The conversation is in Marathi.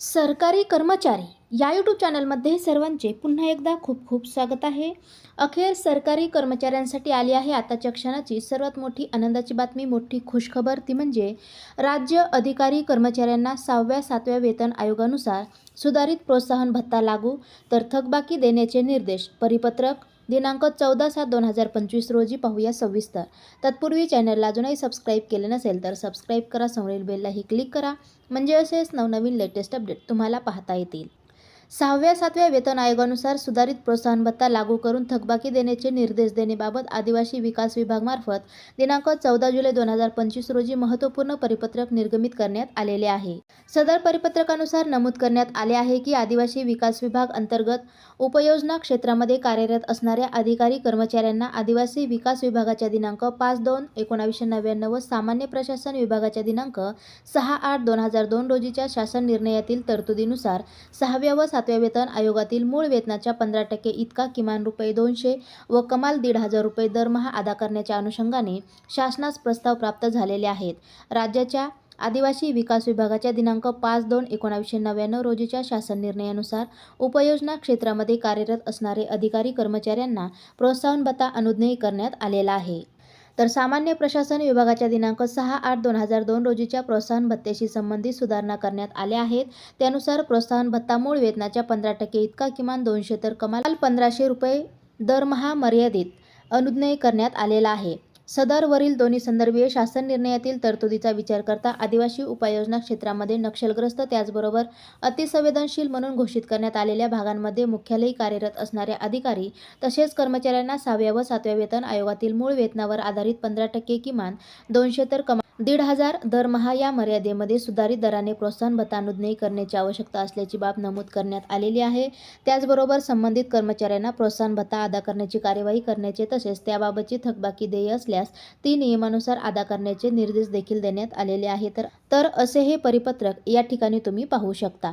सरकारी कर्मचारी या यूट्यूब चॅनलमध्ये सर्वांचे पुन्हा एकदा खूप खूप स्वागत आहे. अखेर सरकारी कर्मचाऱ्यांसाठी आली आहे आताच्या क्षणाची सर्वात मोठी आनंदाची बातमी मोठी खुशखबर. ती म्हणजे राज्य अधिकारी कर्मचाऱ्यांना सहाव्या सातव्या वेतन आयोगानुसार सुधारित प्रोत्साहन भत्ता लागू तर थकबाकी देण्याचे निर्देश परिपत्रक दिनांक चौदा सात दोन हजार पंचवीस रोजी पाहूया सविस्तर. तत्पूर्वी चॅनलला अजूनही सबस्क्राईब केले नसेल तर सबस्क्राईब करा समोरील बेललाही क्लिक करा. म्हणजे असेच नवनवीन लेटेस्ट अपडेट तुम्हाला पाहता येतील. सहाव्या सातव्या वेतन आयोगानुसार सुधारित प्रोत्साहन भत्ता लागू करून थकबाकी देण्याचे निर्देश देण्याबाबत आदिवासी विकास विभागमार्फत दिनांक चौदा जुलै दोन हजार पंचवीस रोजी महत्त्वपूर्ण परिपत्रक निर्गमित करण्यात आलेले आहे. सदर परिपत्रकानुसार नमूद करण्यात आले आहे की आदिवासी विकास विभाग अंतर्गत उपयोजना क्षेत्रामध्ये कार्यरत असणाऱ्या अधिकारी कर्मचाऱ्यांना आदिवासी विकास विभागाच्या दिनांक पाच दोन एकोणावीसशे नव्याण्णव सामान्य प्रशासन विभागाच्या दिनांक सहा आठ दोन हजार दोन रोजीच्या शासन निर्णयातील तरतुदीनुसार सहाव्या व सातव्या वेतन आयोगातील मूळ वेतनाच्या पंधरा टक्के इतका किमान रुपये दोनशे व कमाल दीड हजार रुपये दरमहा अदा करण्याच्या अनुषंगाने शासनास प्रस्ताव प्राप्त झालेले आहेत. राज्याच्या आदिवासी विकास विभागाच्या दिनांक पाच दोन एकोणावीसशे नव्याण्णव रोजीच्या शासन निर्णयानुसार उपयोजना क्षेत्रामध्ये कार्यरत असणारे अधिकारी कर्मचाऱ्यांना प्रोत्साहन भत्ता अनुज्ञेय करण्यात आलेला आहे. तर सामान्य प्रशासन विभागाच्या दिनांक सहा आठ दोन हजार दोन रोजीच्या प्रोत्साहन भत्त्याशी संबंधित सुधारणा करण्यात आल्या आहेत. त्यानुसार प्रोत्साहन भत्ता मूळ वेतनाच्या पंधरा टक्के इतका किमान दोनशे तर कमाल पंधराशे रुपये दरमहा मर्यादित अनुज्ञय करण्यात आलेला आहे. सदरवरील दोन्ही संदर्भीय शासन निर्णयातील तरतुदीचा विचार करता आदिवासी उपाययोजना क्षेत्रामध्ये नक्षलग्रस्त त्याचबरोबर अतिसंवेदनशील म्हणून घोषित करण्यात आलेल्या भागांमध्ये मुख्यालयी कार्यरत असणारे अधिकारी तसेच कर्मचाऱ्यांना सहाव्या व सातव्या वेतन आयोगातील मूळ वेतनावर आधारित पंधरा टक्के किमान दोनशे तर कमा दीड हजार दरमहा या मर्यादेमध्ये सुधारित दराने प्रोत्साहन भत्ता अनुज्ञेय करण्याची आवश्यकता असल्याची बाब नमूद करण्यात आलेली आहे. त्याचबरोबर संबंधित कर्मचाऱ्यांना प्रोत्साहन भत्ता अदा करण्याची कार्यवाही करण्याचे तसेच त्याबाबतची थकबाकी देय असल्यास ती नियमानुसार अदा करण्याचे निर्देश देखील देण्यात आलेले आहे तर तर असे हे परिपत्रक या ठिकाणी तुम्ही पाहू शकता.